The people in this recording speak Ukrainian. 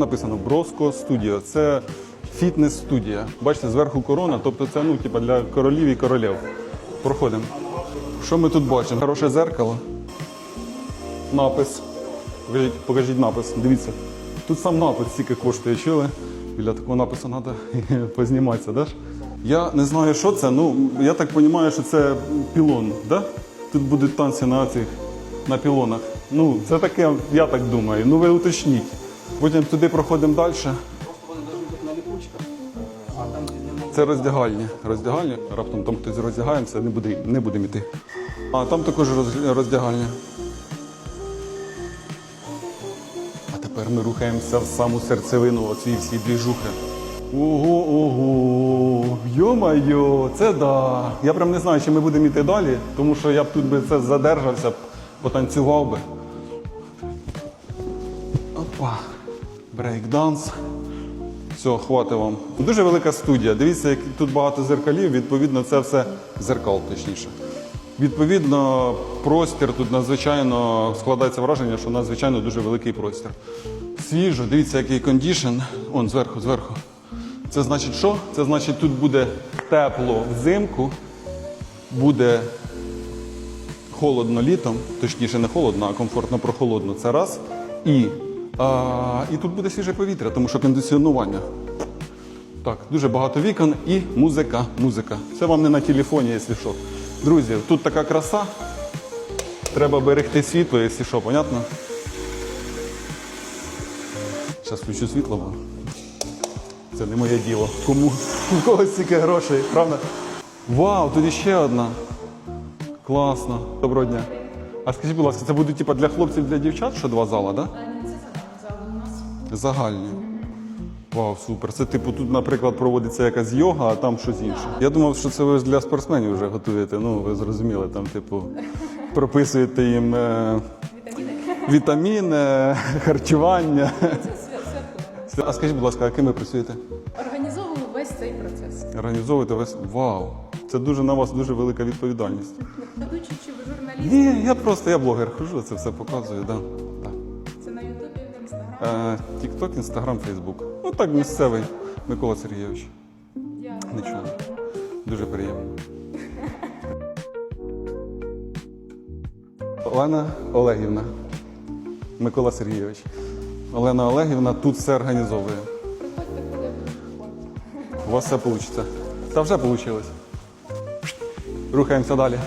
Написано Броско Студіо. Це фітнес-студія. Бачите, зверху корона, тобто це ну, типа для королів і королів. Проходимо. Що ми тут бачимо? Хороше зеркало. Напис. Покажіть, покажіть напис. Дивіться. Тут сам напис стільки коштує, чули? Біля такого напису треба позніматися, да? Я не знаю, що це. Ну, я так розумію, що це пілон, да? Тут будуть танці на цих на пілонах. Ну, це таке, я так думаю. Ну ви уточніть. Потім туди проходимо далі. Це роздягальня. Роздягальня. Раптом там хтось роздягаємося, не буде, не будемо йти. А там також роздягальня. А тепер ми рухаємося в саму серцевину оцій всі двіжухи. Ого, ого, йо-майо, це да. Я прям не знаю, чи ми будемо йти далі, тому що я б тут би це задержався, потанцював би. Опа. Брейкданс. Все, хватить вам. Дуже велика студія. Дивіться, як тут багато зеркалів. Відповідно, це все зеркал, точніше. Відповідно, простір тут надзвичайно складається враження, що надзвичайно дуже великий простір. Свіжо, дивіться, який кондішн. Он зверху, зверху. Це значить що? Це значить, тут буде тепло взимку, буде холодно літом, точніше не холодно, а комфортно прохолодно. Це раз. І, а, і тут буде свіже повітря, тому що кондиціонування. Так, дуже багато вікон і музика. Музика. Це вам не на телефоні, якщо що. Друзі, тут така краса. Треба берегти світло, якщо що, понятно? Зараз включу світло, бо це не моє діло. Кому? У когось стільки грошей, правда? Вау, тут іще одна. Класно. Доброго дня. А скажіть, будь ласка, це будуть типа для хлопців, для дівчат, що два зала, так? Да? Загальні. Вау, супер. Це типу тут, наприклад, проводиться якась йога, а там щось інше. Я думав, що це ви для спортсменів вже готуєте. Ну, ви зрозуміли, там, типу, прописуєте їм е, вітаміни, харчування. А скажіть, будь ласка, а ким ви працюєте? Організовував весь цей процес. Організовуєте весь. Вау! Це дуже на вас дуже велика відповідальність. Ведучий чи ви журналіст? Ні, я просто я блогер хожу, це все показую, да. так. Тікток, Інстаграм, Фейсбук. Ну так, місцевий. Микола Сергійович. Не чула. Дуже приємно. Олена Олегівна. Микола Сергійович. Олена Олегівна тут все організовує. У вас все вийде. Та вже вийшло. Рухаємося далі.